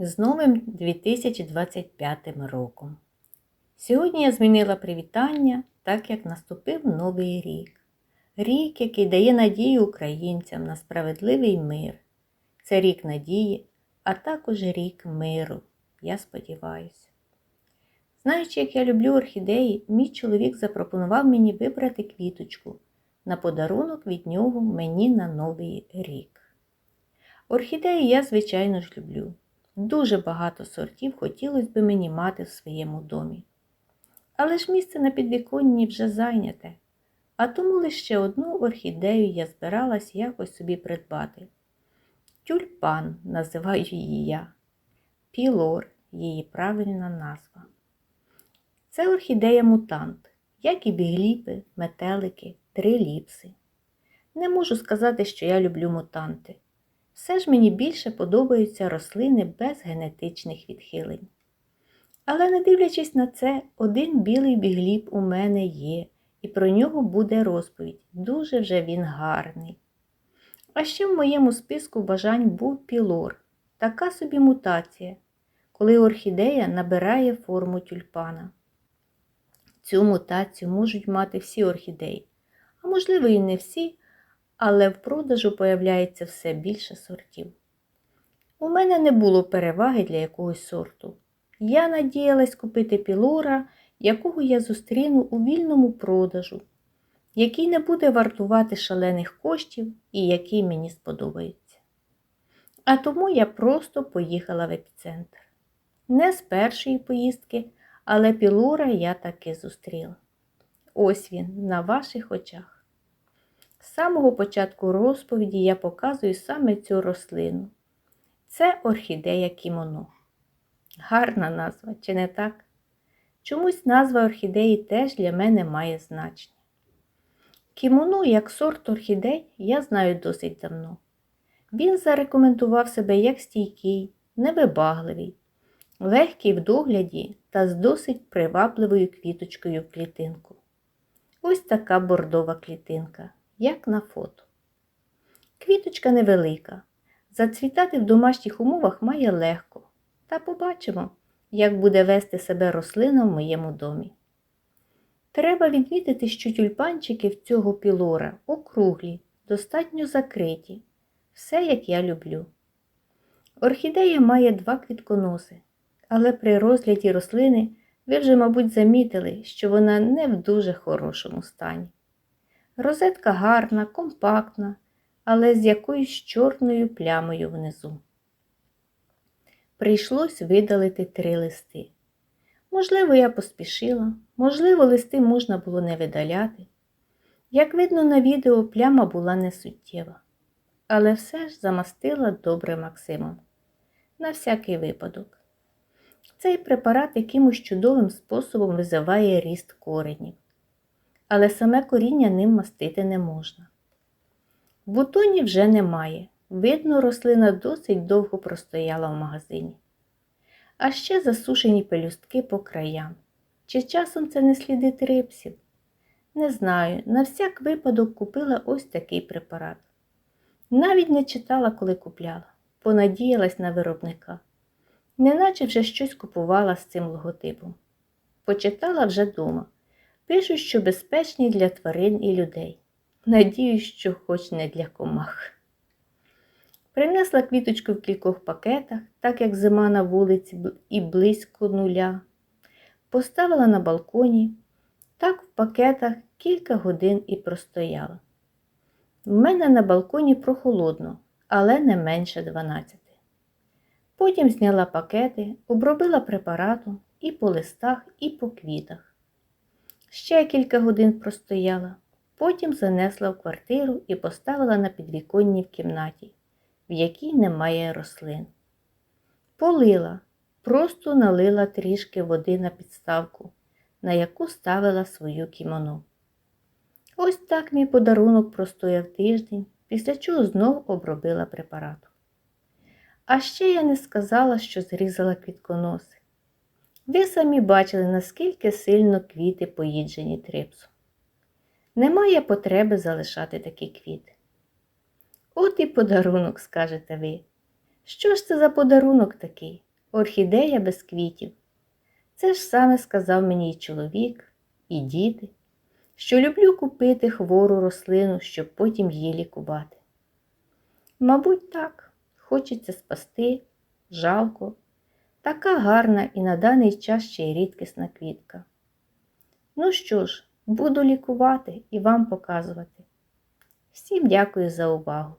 З новим 2025 роком. Сьогодні я змінила привітання, так як наступив новий рік. Рік, який дає надію українцям на справедливий мир. Це рік надії, а також рік миру, я сподіваюся. Знаючи, як я люблю орхідеї, мій чоловік запропонував мені вибрати квіточку на подарунок від нього мені на новий рік. Орхідеї я, звичайно ж, люблю. Дуже багато сортів хотілося б мені мати в своєму домі. Але ж місце на підвіконні вже зайняте, а тому лише одну орхідею я збиралась якось собі придбати. Тюльпан називаю її я. Пілор її правильна назва. Це орхідея мутант, як і бігліпи, метелики, триліпси. Не можу сказати, що я люблю мутанти. Все ж мені більше подобаються рослини без генетичних відхилень. Але не дивлячись на це, один білий бігліб у мене є, і про нього буде розповідь. Дуже вже він гарний. А ще в моєму списку бажань був пілор, така собі мутація, коли орхідея набирає форму тюльпана. Цю мутацію можуть мати всі орхідеї, а можливо і не всі, але в продажу появляється все більше сортів. У мене не було переваги для якогось сорту. Я надіялась купити пілора, якого я зустріну у вільному продажу, який не буде вартувати шалених коштів і який мені сподобається. А тому я просто поїхала в епіцентр. Не з першої поїздки, але пілора я таки зустріла. Ось він на ваших очах. З самого початку розповіді я показую саме цю рослину. Це орхідея кімоно. Гарна назва, чи не так? Чомусь назва орхідеї теж для мене має значення. Кімоно, як сорт орхідей, я знаю досить давно. Він зарекомендував себе як стійкий, невибагливий, легкий в догляді та з досить привабливою квіточкою в клітинку. Ось така бордова клітинка, як на фото. Квіточка невелика. Зацвітати в домашніх умовах має легко. Та побачимо, як буде вести себе рослина в моєму домі. Треба відмітити, що тюльпанчики в цього пілора округлі, достатньо закриті, все як я люблю. Орхідея має два квітконоси, але при розгляді рослини ви вже, мабуть, замітили, що вона не в дуже хорошому стані. Розетка гарна, компактна, але з якоюсь чорною плямою внизу. Прийшлось видалити три листи. Можливо, я поспішила, можливо, листи можна було не видаляти. Як видно на відео, пляма була не суттєва, але все ж замастила добре Максимом. На всякий випадок. Цей препарат якимось чудовим способом визиває ріст коренів, але саме коріння ним мастити не можна. Бутонів вже немає. Видно, рослина досить довго простояла в магазині. А ще засушені пелюстки по краям. Чи часом це не сліди трипсів? Не знаю, на всяк випадок купила ось такий препарат. Навіть не читала, коли купляла, понадіялась на виробника. Неначе вже щось купувала з цим логотипом. Почитала вже дома. Пишуть, що безпечний для тварин і людей. Надіюсь, що хоч не для комах. Принесла квіточку в кількох пакетах, так як зима на вулиці і близько нуля. Поставила на балконі, так в пакетах кілька годин і простояла. В мене на балконі прохолодно, але не менше 12. Потім зняла пакети, обробила препаратом і по листах, і по квітах. Ще кілька годин простояла, потім занесла в квартиру і поставила на підвіконні в кімнаті в якій немає рослин. Полила, просто налила трішки води на підставку, на яку ставила свою кімоно. Ось так мій подарунок простояв тиждень, після чого знов обробила препаратом. А ще я не сказала, що зрізала квітконоси. Ви самі бачили, наскільки сильно квіти поїджені трипсом. Немає потреби залишати такі квіти. От і подарунок, скажете ви. Що ж це за подарунок такий? орхідея без квітів. Це ж саме сказав мені і чоловік, і діти, що люблю купити хвору рослину, щоб потім її лікувати. Мабуть, так, хочеться спасти, жалко, така гарна і на даний час ще й рідкісна квітка. Ну що ж, буду лікувати і вам показувати. Всім дякую за увагу!